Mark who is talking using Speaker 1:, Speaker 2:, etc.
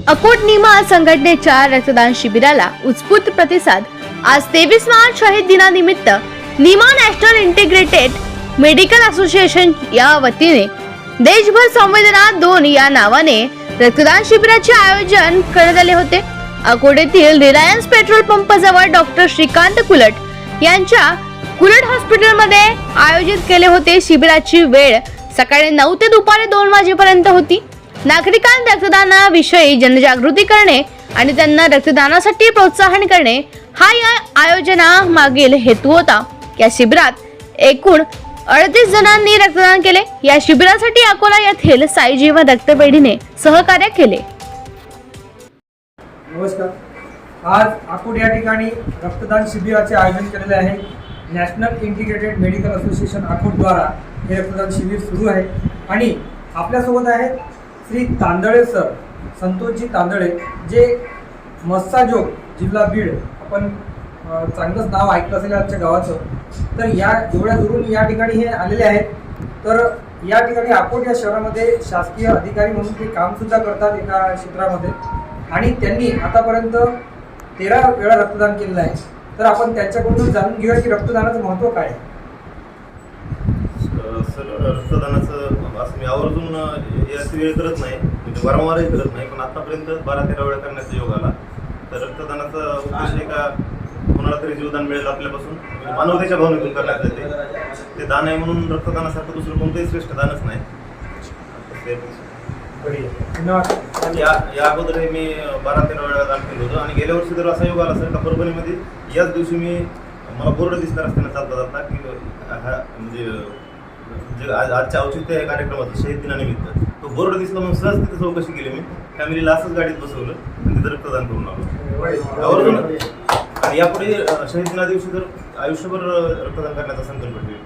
Speaker 1: अकोट निमा संघटनेच्या रक्तदान शिबिराला उत्स्फूर्त प्रतिसाद. आज तेवीस मार्च शहीद दिनानिमित्त Nima national integrated medical association या वतीने देशभर संवेदना दोन या नावाने रक्तदान शिबिराचे आयोजन करण्यात आले होते. अकोट येथील रिलायन्स पेट्रोल पंप जवळ डॉक्टर श्रीकांत कुलट यांच्या कुलट हॉस्पिटलमध्ये आयोजित केले होते शिबिराची वेळ. सकाळी नऊ ते दुपारी दोन वाजेपर्यंत होती. नागरिकांत रक्तदानाविषयी जनजागृती करणे आणि त्यांना रक्तदानासाठी प्रोत्साहन करणे हा या आयोजना मागील हेतू होता. या शिबिरात एकूण अडतीस जणांनी रक्तदान केले. या शिबिरासाठी अकोला येथील साई जीवन रक्तपेढीने सहकार्य केले.
Speaker 2: नमस्कार. आज अकोट या ठिकाणी रक्तदान शिबिराचे आयोजन केलेले आहे. नॅशनल इंटिग्रेटेड मेडिकल असोसिएशन अकोटद्वारा हे रक्तदान शिबिर सुरू आहे. आणि आपल्यासोबत आहेत श्री तांदळे सर संतोषजी तांदळे जे मस्साजोग जिल्हा बीड आपण चांगलंच नाव ऐकलं असेल आजच्या गावाचं तर या एवढ्या दुरून या ठिकाणी हे आलेले आहेत. तर या ठिकाणी अकोट या शहरामध्ये शासकीय अधिकारी म्हणून ते कामसुद्धा करतात एका क्षेत्रामध्ये. आणि त्यांनी आतापर्यंत तेरा वेळा रक्तदान केलेलं आहे. तर आपण त्यांच्याकडून जाणून घेऊया की रक्तदानाचं महत्त्व काय आहे.
Speaker 3: सर रक्तदानाचं असं मी आवर्जून याची वेळ करत नाही. म्हणजे वारंवारही करत नाही पण आतापर्यंत बारा तेरा वेळा करण्याचा योग आला. तर रक्तदानाचा उद्देश आहे का? कोणाला तरी जीवदान मिळेल आपल्यापासून? म्हणजे मानवतेच्या भावनेतून करण्यात येते ते. दान आहे म्हणून रक्तदानासारखं दुसरं कोणतंही श्रेष्ठ दानच नाही. ते-
Speaker 2: धन्यवाद
Speaker 3: या या अगोदर मी बारा तेरा वेळा दान केलं होतं. आणि गेल्या वर्षी तर असा योग आला सर का परभणीमध्ये याच दिवशी मी मला बोर्ड दिसणार असताना चालता जाता की हा म्हणजे जे आज आजच्या औचित्य या कार्यक्रमाचं शहीद दिनानिमित्त. तो बोर्ड दिसला म्हणून सहज तिथे चौकशी केली मी. फॅमिलीला असंच गाडीत बसवलं आणि तिथं रक्तदान करून आलो. आवर्जून आणि यापुढे शहीद दिना दिवशी तर आयुष्यभर रक्तदान करण्याचा संकल्प ठेवेल.